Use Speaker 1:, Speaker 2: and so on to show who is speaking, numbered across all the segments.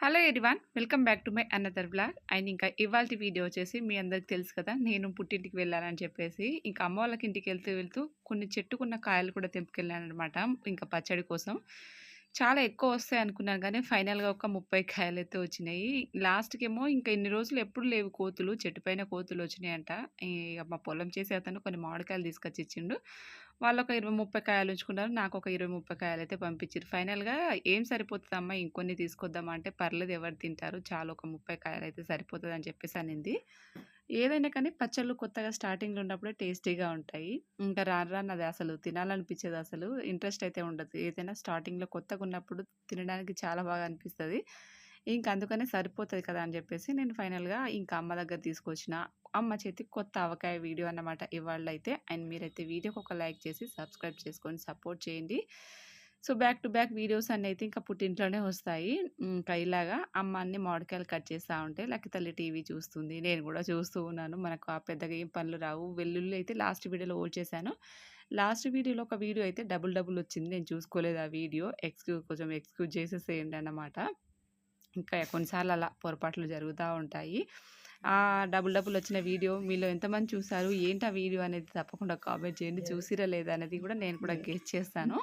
Speaker 1: Hello everyone welcome back to my another blog and ఇంకా ఇవాళ video వచ్చేసి మీ అందరికి తెలుసు కదా నేను పుట్టింటికి వెళ్ళానని చెప్పేసి ఇంకా అమ్మ వాళ్ళకి ఇంటికి వెళ్తూ వెళ్తూ కొన్ని చెట్టుకున్న కాయలు కూడా తెంపుకెళ్ళాను అనమాట ఇంకా పచ్చడి కోసం. చాలా ఎక్కువ వస్తాయి అనుకున్నాను కానీ ఫైనల్గా ఒక ముప్పై కాయలు అయితే వచ్చినాయి. లాస్ట్కి ఏమో ఇంకా ఇన్ని రోజులు ఎప్పుడు లేవు కోతులు చెట్టు పైన కోతులు వచ్చినాయంట. ఇక మా పొలం చేసే అతను కొన్ని మామిడికాయలు తీసుకొచ్చి ఇచ్చిండు. వాళ్ళు ఒక ఇరవై ముప్పై కాయలు ఉంచుకున్నారు నాకు ఒక ఇరవై ముప్పై కాయలు అయితే పంపించారు ఫైనల్గా ఏం సరిపోతుందమ్మా? ఇంకొన్ని తీసుకొద్దామా అంటే పర్లేదు ఎవరు తింటారు. చాలా ఒక ముప్పై కాయలు అయితే సరిపోతుంది అని చెప్పేసి అనింది. ఏదైనా కానీ పచ్చళ్ళు కొత్తగా స్టార్టింగ్లో ఉన్నప్పుడే టేస్టీగా ఉంటాయి. ఇంకా రాను రాను అది అసలు తినాలనిపించేది అసలు. ఇంట్రెస్ట్ అయితే ఉండదు. ఏదైనా స్టార్టింగ్లో కొత్తగా ఉన్నప్పుడు తినడానికి చాలా బాగా అనిపిస్తుంది. ఇంక అందుకనే సరిపోతుంది కదా అని చెప్పేసి నేను ఫైనల్గా ఇంకా అమ్మ దగ్గర తీసుకొచ్చిన అమ్మ చేతి కొత్త ఆవకాయ వీడియో అన్నమాట ఇవాళ అయితే అండ్ మీరైతే వీడియోకి ఒక లైక్ చేసి సబ్స్క్రైబ్ చేసుకొని సపోర్ట్ చేయండి. So back to back videos అన్నీ అయితే ఇంకా పుట్టింట్లోనే వస్తాయి. ఇంకా ఇలాగా అమ్మ అన్ని మామిడికాయలు కట్ చేస్తూ ఉంటే లక్కి తల్లి టీవీ చూస్తుంది నేను కూడా చూస్తూ ఉన్నాను. మనకు ఆ పెద్దగా ఏం పనులు రావు. వెల్లుల్లి అయితే లాస్ట్ వీడియోలో ఓల్డ్ చేశాను. లాస్ట్ వీడియోలో ఒక వీడియో అయితే డబుల్ డబుల్ వచ్చింది. నేను చూసుకోలేదు ఆ వీడియో. ఎక్స్క్యూజ్ కొంచెం ఎక్స్క్యూజ్ చేసేసేయండి అన్నమాట. ఇంకా కొన్నిసార్లు అలా పొరపాట్లు జరుగుతూ ఉంటాయి. ఆ డబుల్ డబుల్ వచ్చిన వీడియో మీలో ఎంతమంది చూసారు? ఏంటి ఆ వీడియో అనేది తప్పకుండా కామెంట్ చేయండి. చూసిరా లేదా అనేది కూడా నేను కూడా గెస్ట్ చేస్తాను.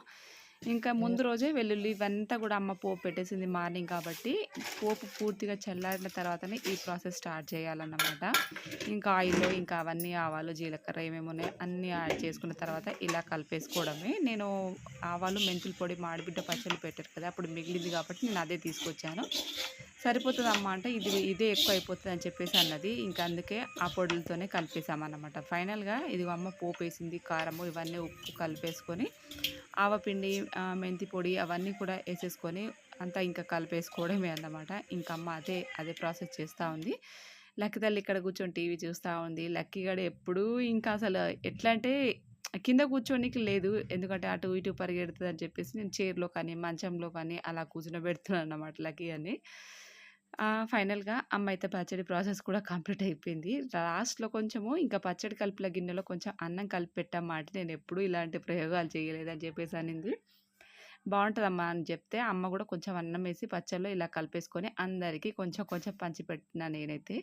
Speaker 1: ఇంకా ముందు రోజే వెల్లుల్లి ఇవంతా కూడా అమ్మ పోపు పెట్టేసింది మార్నింగ్ కాబట్టి పోపు పూర్తిగా చల్లారిన తర్వాతనే ఈ ప్రాసెస్ స్టార్ట్ చేయాలన్నమాట. ఇంకా ఆయిల్లో ఇంకా అవన్నీ ఆవాలు జీలకర్ర ఏమేమి ఉన్నాయో అన్నీ యాడ్ చేసుకున్న తర్వాత ఇలా కలిపేసుకోవడమే. నేను ఆవాలు మెంతుల పొడి మాడిబిడ్డ పచ్చళ్ళు పెట్టారు కదా అప్పుడు మిగిలింది కాబట్టి నేను అదే తీసుకొచ్చాను. సరిపోతుంది అంటే ఇది ఇదే ఎక్కువ అయిపోతుంది అని చెప్పేసి అన్నది. ఇంకా అందుకే ఆ పొడులతోనే కలిపేసామన్నమాట ఫైనల్గా ఇది అమ్మ పోపు వేసింది కారము ఇవన్నీ ఉప్పు కలిపేసుకొని ఆవపిండి మెంతి పొడి అవన్నీ కూడా వేసేసుకొని అంతా ఇంకా కలిపేసుకోవడమే అన్నమాట. ఇంకా అమ్మ అదే అదే ప్రాసెస్ చేస్తూ ఉంది. లక్కీ తల్లి ఇక్కడ కూర్చొని టీవీ చూస్తూ ఉంది. లక్కీ గడ ఎప్పుడూ ఇంకా అసలు ఎట్లా అంటే కింద కూర్చోనికి లేదు. ఎందుకంటే అటు ఇటు పరిగెడుతుంది అని చెప్పేసి నేను చైర్లో కానీ మంచంలో కానీ అలా కూర్చుని పెడుతున్నాను అన్నమాట లక్కీ అని. ఫైనల్‌గా అమ్మ అయితే పచ్చడి ప్రాసెస్ కూడా కంప్లీట్ అయిపోయింది. లాస్ట్‌లో కొంచెము ఇంకా పచ్చడి కలిపిన గిన్నెలో కొంచెం అన్నం కలిపి పెట్టమ్మా నేను ఎప్పుడూ ఇలాంటి ప్రయోగాలు చేయలేదని చెప్పేసి అనింది. బాగుంటుందమ్మా అని చెప్తే, అమ్మ కూడా కొంచెం అన్నం వేసి పచ్చళ్ళు ఇలా కలిపేసుకొని అందరికీ కొంచెం కొంచెం పంచిపెట్టినా నేనైతే.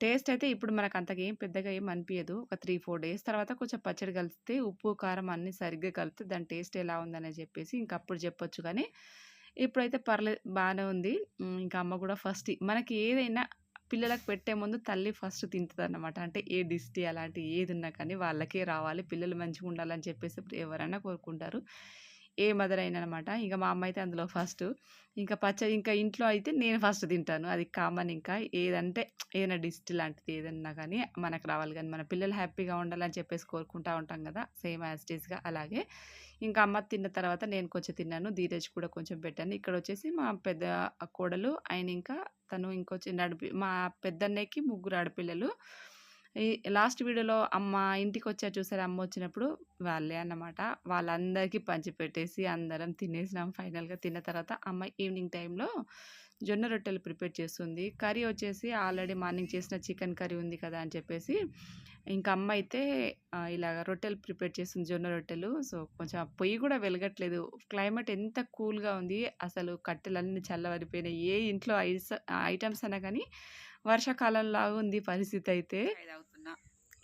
Speaker 1: టేస్ట్ అయితే ఇప్పుడు మనకు అంతగా ఏం పెద్దగా ఏం అనిపించదు ఒక త్రీ ఫోర్ డేస్ తర్వాత కొంచెం పచ్చడి కలిపితే ఉప్పు, కారం అన్నీ సరిగ్గా కలిపితే దాని టేస్ట్ ఎలా ఉందని చెప్పేసి ఇంకప్పుడు చెప్పొచ్చు కానీ ఇప్పుడైతే పర్లేదు బాగానే ఉంది. ఇంకా అమ్మ కూడా ఫస్ట్ మనకి ఏదైనా పిల్లలకు పెట్టే ముందు తల్లి ఫస్ట్ తింటదన్నమాట. అంటే ఏ దిష్టి అలాంటివి ఉన్నా కానీ వాళ్ళకే రావాలి. పిల్లలు మంచిగా ఉండాలని చెప్పేసి ఎవరైనా కోరుకుంటారు. ఏ మదర్ అయినా అనమాట. ఇంకా మా అమ్మ అయితే అందులో ఫస్ట్. ఇంకా పచ్చ ఇంకా ఇంట్లో అయితే నేను ఫస్ట్ తింటాను. అది కామన్ ఇంకా. ఏదంటే ఏదైనా డిస్ట్ లాంటిది ఏదన్నా కానీ మనకు రావాలి కానీ మన పిల్లలు హ్యాపీగా ఉండాలని చెప్పేసి కోరుకుంటా ఉంటాం కదా! సేమ్ యాజ్టీస్గా అలాగే. ఇంకా అమ్మ తిన్న తర్వాత నేను కొంచెం తిన్నాను. ధీరజ్ కూడా కొంచెం పెట్టాను. ఇక్కడ వచ్చేసి మా పెద్ద కోడలు ఆయన ఇంకా తను ఇంకొచ్చి నడిపి మా పెద్దన్నయ్యకి ముగ్గురు ఆడపిల్లలు. ఈ లాస్ట్ వీడియోలో అమ్మ ఇంటికి వచ్చారు చూసారు అమ్మ వచ్చినప్పుడు వాళ్ళే అన్నమాట. వాళ్ళందరికీ పంచిపెట్టేసి అందరం తినేసినాం ఫైనల్‌గా. తిన్న తర్వాత అమ్మ ఈవినింగ్ టైంలో జొన్న రొట్టెలు ప్రిపేర్ చేస్తుంది. కర్రీ వచ్చేసి ఆల్రెడీ మార్నింగ్ చేసిన చికెన్ కర్రీ ఉంది కదా అని చెప్పేసి ఇంకా అమ్మ అయితే ఇలాగ రొట్టెలు ప్రిపేర్ చేస్తుంది జొన్న రొట్టెలు. సో, కొంచెం పొయ్యి కూడా వెలగట్లేదు. క్లైమేట్ ఎంత కూల్‌గా ఉంది. అసలు కట్టెలన్నీ చల్లవరిపోయినాయి ఏ ఇంట్లో ఐస్ ఐటమ్స్ అన్నా కానీ వర్షాకాలంలాగా ఉంది పరిస్థితి అయితే.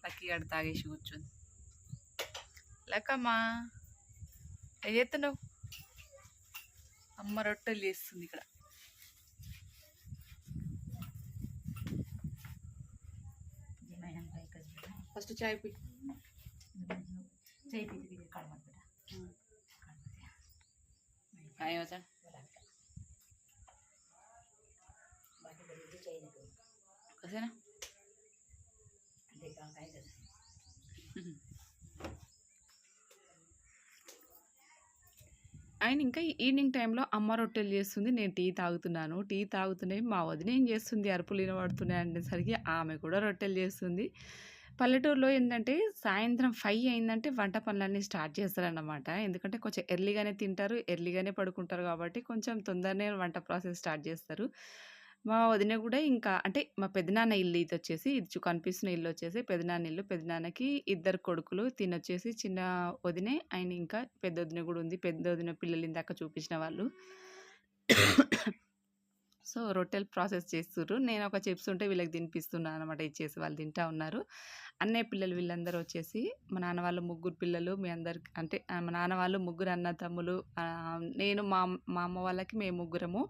Speaker 1: పక్కి గడ తాగేసి కూర్చుంది. లక్కమ్మా ఏం చేస్తున్నావు? అమ్మ రొట్టెలు చేస్తుంది ఇక్కడ. ఫస్ట్ చాయ్ పి. చాయ్
Speaker 2: పి కాయమచ్చా కసేనా
Speaker 1: ఆయన ఇంకా ఈవినింగ్ టైంలో అమ్మ రొట్టెలు చేస్తుంది నేను టీ తాగుతున్నాను. టీ తాగుతున్నాయి మా వదిన ఏం చేస్తుంది అరుపులు వినబడుతున్నాయి అనేసరికి ఆమె కూడా రొట్టెలు చేస్తుంది. పల్లెటూరులో ఏంటంటే సాయంత్రం ఫైవ్ అయిందంటే వంట పనులన్నీ స్టార్ట్ చేస్తారన్నమాట. ఎందుకంటే కొంచెం ఎర్లీగానే తింటారు ఎర్లీగానే పడుకుంటారు కాబట్టి కొంచెం తొందరనే వంట ప్రాసెస్ స్టార్ట్ చేస్తారు. మా వదిన కూడా ఇంకా అంటే మా పెదనాన్న ఇల్లు ఇది వచ్చేసి ఇది కనిపిస్తున్న ఇల్లు వచ్చేసి పెదనాన్న ఇల్లు. పెదనాన్నకి ఇద్దరు కొడుకులు. తినొచ్చేసి చిన్న వదినే ఆయన ఇంకా పెద్ద వదిన కూడా ఉంది. పెద్ద వదిన పిల్లలు ఇందాక చూపించిన వాళ్ళు. సో, రొట్టెలు ప్రాసెస్ చేస్తుర్రు. నేను ఒక చిప్స్ ఉంటే వీళ్ళకి తినిపిస్తున్నాను అనమాట. ఇచ్చేసి వాళ్ళు తింటా ఉన్నారు. అన్నయ్య పిల్లలు వీళ్ళందరూ వచ్చేసి మా నాన్న వాళ్ళు ముగ్గురు పిల్లలు మీ అందరికి అంటే మా నాన్న వాళ్ళు ముగ్గురు అన్న తమ్ములు నేను మా మా అమ్మ వాళ్ళకి మేము ముగ్గురము.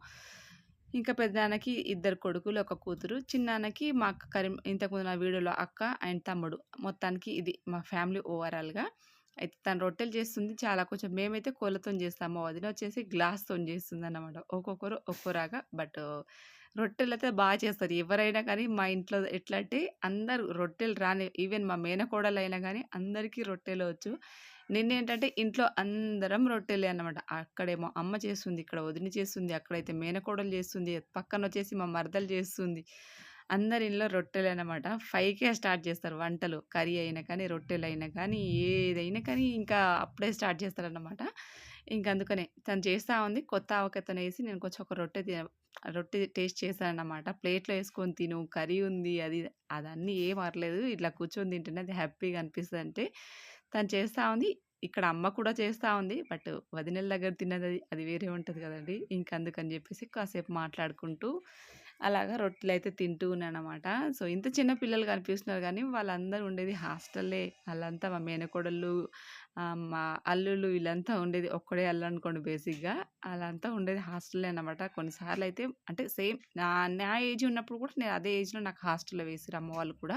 Speaker 1: ఇంకా పెదనాన్నకి ఇద్దరు కొడుకులు, ఒక కూతురు. చిన్నాన్నకి మా అక్క కరీం ఇంతకుముందు నా వీడియోలో అక్క అండ్ తమ్ముడు. మొత్తానికి ఇది మా ఫ్యామిలీ ఓవరాల్‌గా. అయితే తను రొట్టెలు చేస్తుంది చాలా కొంచెం మేమైతే కోళ్ళతో చేస్తాము వదిన వచ్చేసి గ్లాస్తో చేస్తుంది అన్నమాట ఒక్కొక్కరు ఒక్కోరాగా బట్ రొట్టెలైతే బాగా చేస్తారు. ఎవరైనా కానీ మా ఇంట్లో ఎట్లా అంటే అందరూ రొట్టెలు రాని ఈవెన్ మా మేనకోడలైనా కానీ అందరికీ రొట్టెలు వచ్చు. నిన్నేంటంటే ఇంట్లో అందరం రొట్టెలే అన్నమాట. అక్కడేమో అమ్మ చేస్తుంది, ఇక్కడ వదిన చేస్తుంది, అక్కడైతే మేనకోడలు చేస్తుంది, పక్కన వచ్చేసి మా మరదలు చేస్తుంది. అందరి ఇంట్లో రొట్టెలే అన్నమాట. ఫైవ్కే స్టార్ట్ చేస్తారు వంటలు. కర్రీ అయినా కానీ, రొట్టెలైనా కానీ, ఏదైనా కానీ ఇంకా అప్పుడే స్టార్ట్ చేస్తారనమాట ఇంక అందుకనే తను చేస్తా ఉంది. కొత్త ఆవకాయతోనేసి నేను కొంచెం ఒక రొట్టె రొట్టె టేస్ట్ చేశానమాట ప్లేట్‌లో వేసుకొని తిను, కర్రీ ఉంది అది అదన్నీ ఏం అర్లేదు ఇట్లా కూర్చొని తింటేనే అది హ్యాపీగా అంటే తను చేస్తూ ఉంది. ఇక్కడ అమ్మ కూడా చేస్తూ ఉంది. బట్ వదినెల దగ్గర తిన్నది అది వేరే ఉంటుంది కదండి ఇంక అందుకని చెప్పేసి కాసేపు మాట్లాడుకుంటూ అలాగా రొట్టెలైతే తింటూ ఉన్నానమాట సో, ఇంత చిన్న పిల్లలు కనిపిస్తున్నారు కానీ వాళ్ళందరూ ఉండేది హాస్టల్లే. వాళ్ళంతా మా మేనకోడళ్ళు, మా అల్లుళ్ళు వీళ్ళంతా ఉండేది ఒక్కడే అల్లు అనుకోండి బేసిక్‌గా. వాళ్ళంతా ఉండేది హాస్టల్ అనమాట కొన్నిసార్లు అయితే అంటే సేమ్ నా నా ఏజ్ ఉన్నప్పుడు కూడా నేను అదే ఏజ్‌లో నాకు హాస్టల్‌లో వేసిరు అమ్మ వాళ్ళు కూడా.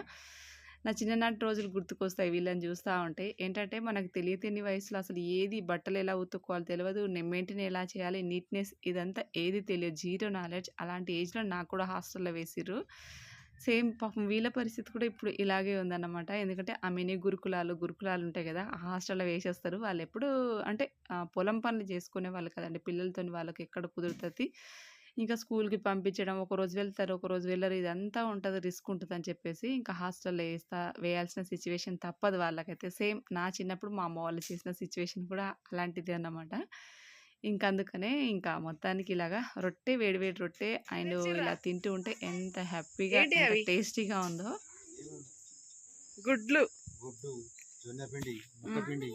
Speaker 1: నా చిన్ననాటి రోజులు గుర్తుకొస్తాయి వీళ్ళని చూస్తూ ఉంటే. ఏంటంటే మనకు తెలియతేని వయసులో అసలు ఏది బట్టలు ఎలా ఉతుక్కోవాలో తెలియదు నేను మెయింటైన్ ఎలా చేయాలి, నీట్‌నెస్ ఇదంతా ఏది తెలియదు. Zero knowledge. అలాంటి ఏజ్‌లో నాకు కూడా హాస్టల్‌లో వేసిర్రు. సేమ్ పాపం వీళ్ళ పరిస్థితి కూడా ఇప్పుడు ఇలాగే ఉందన్నమాట. ఎందుకంటే ఆ మినీ గురుకులాలు, గురుకులాలు ఉంటాయి కదా! ఆ హాస్టల్‌లో వేసేస్తారు. వాళ్ళు ఎప్పుడు అంటే పొలం పనులు చేసుకునేవాళ్ళు కదండీ! పిల్లలతోని వాళ్ళకి ఎక్కడ కుదురుతుంది ఇంకా స్కూల్‌కి పంపించడం. ఒకరోజు వెళ్తారు, ఒకరోజు వెళ్ళరు ఇదంతా ఉంటుంది రిస్క్ అని చెప్పేసి ఇంకా హాస్టల్‌లో వేస్తా వేయాల్సిన సిచ్యువేషన్ తప్పదు వాళ్ళకైతే. సేమ్ నా చిన్నప్పుడు మా అమ్మ వాళ్ళు చేసిన సిచ్యువేషన్ కూడా అలాంటిది అన్నమాట. ఇంక అందుకనే ఇంకా మొత్తానికి ఇలాగా రొట్టె వేడి వేడి రొట్టె అండ్ ఇలా తింటూ ఉంటే ఎంత హ్యాపీగా? టేస్టీగా ఉందో.
Speaker 3: గుడ్లు.
Speaker 4: గుడ్డు పిండి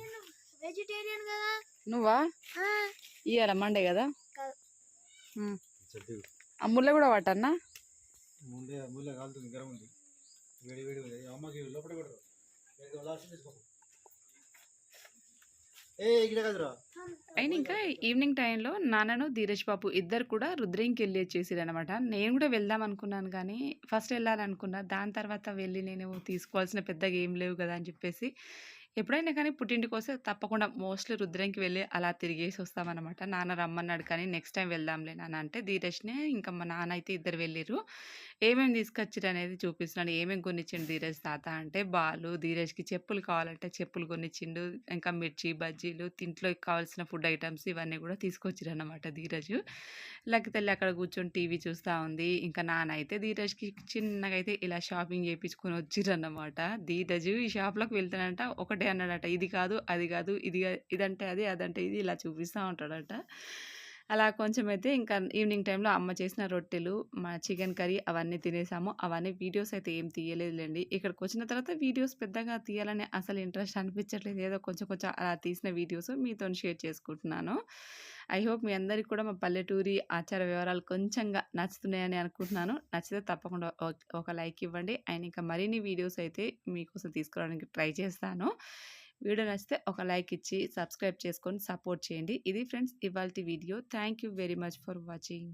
Speaker 2: వెజిటేరియన్ కదా
Speaker 1: నువ్వా?
Speaker 2: ఆ,
Speaker 1: ఇయ్యాల మండే కదా! ఆ ముల్ల కూడా?
Speaker 4: ముందే ముల్ల కాలుతుంది గరం ఉంది వేడి వేడి ఉంది అమ్మకి లోపల కొడరు
Speaker 1: అయినా ఇంకా ఈవినింగ్ టైంలో నాన్నను, ధీరజ్ బాబు ఇద్దరు కూడా రుద్రంగికెళ్ళి వచ్చేసిరనమాట. నేను కూడా వెళ్దాం అనుకున్నాను కానీ ఫస్ట్ వెళ్ళాలనుకున్నా. దాని తర్వాత వెళ్ళి నేను తీసుకోవాల్సిన పెద్దగా ఏం లేవు కదా! అని చెప్పేసి ఎప్పుడైనా కానీ పుట్టింటికొస్తే తప్పకుండా మోస్ట్‌లీ రుద్రంకి వెళ్ళి అలా తిరిగేసి వస్తామనమాట. నాన్న రమ్మన్నాడు కానీ నెక్స్ట్ టైం వెళ్దాంలే నాన్న అంటే ధీరజ్నే ఇంకా మా నాన్న అయితే ఇద్దరు వెళ్ళిర్రు. ఏమేమి తీసుకొచ్చిరనేది చూపిస్తున్నాడు ఏమేమి కొనిచ్చిండు ధీరజ్ తాత అంటే బాలు, ధీరజ్‌కి చెప్పులు కావాలంటే చెప్పులు కొనిచ్చిండు. ఇంకా మిర్చి, బజ్జీలు, తింట్లోకి కావాల్సిన ఫుడ్ ఐటమ్స్ ఇవన్నీ కూడా తీసుకొచ్చిరన్నమాట ధీరజ్. లేకపోతే తల్లి అక్కడ కూర్చొని టీవీ చూస్తా ఉంది. ఇంకా నాన్న అయితే ధీరజ్‌కి చిన్నగా అయితే ఇలా షాపింగ్ చేపించుకొని వచ్చిర్రన్నమాట. ధీరజ్ ఈ షాప్‌లోకి వెళ్తానంట ఒకటే అన్నాడట. ఇది కాదు, అది కాదు, ఇది ఇదంటే అది, అదంటే ఇది ఇలా చూపిస్తా ఉంటాడట. అలా కొంచెం అయితే ఇంకా ఈవినింగ్ టైంలో అమ్మ చేసిన రొట్టెలు, మా చికెన్ కర్రీ అవన్నీ తినేసాము. అవన్నీ వీడియోస్ అయితే ఏం తీయలేదులేండి ఇక్కడికి వచ్చిన తర్వాత వీడియోస్ పెద్దగా తీయాలని అసలు ఇంట్రెస్ట్ అనిపించట్లేదు. ఏదో కొంచెం కొంచెం అలా తీసిన వీడియోస్ మీతోని షేర్ చేసుకుంటున్నాను. ఐ హోప్ మీ అందరికి కూడా మా పల్లెటూరి ఆచార వివరాలు కొంచెంగా నచ్చుతున్నాయని అనుకుంటున్నాను. నచ్చితే తప్పకుండా ఒక లైక్ ఇవ్వండి. అండ్ ఇంకా మరిన్ని వీడియోస్ అయితే మీకోసం తీసుకురావడానికి ట్రై చేస్తాను. వీడియో నచ్చితే ఒక లైక్ ఇచ్చి సబ్స్క్రైబ్ చేసుకొని సపోర్ట్ చేయండి. ఇది ఫ్రెండ్స్ ఇవాళ video. Thank you very much for watching.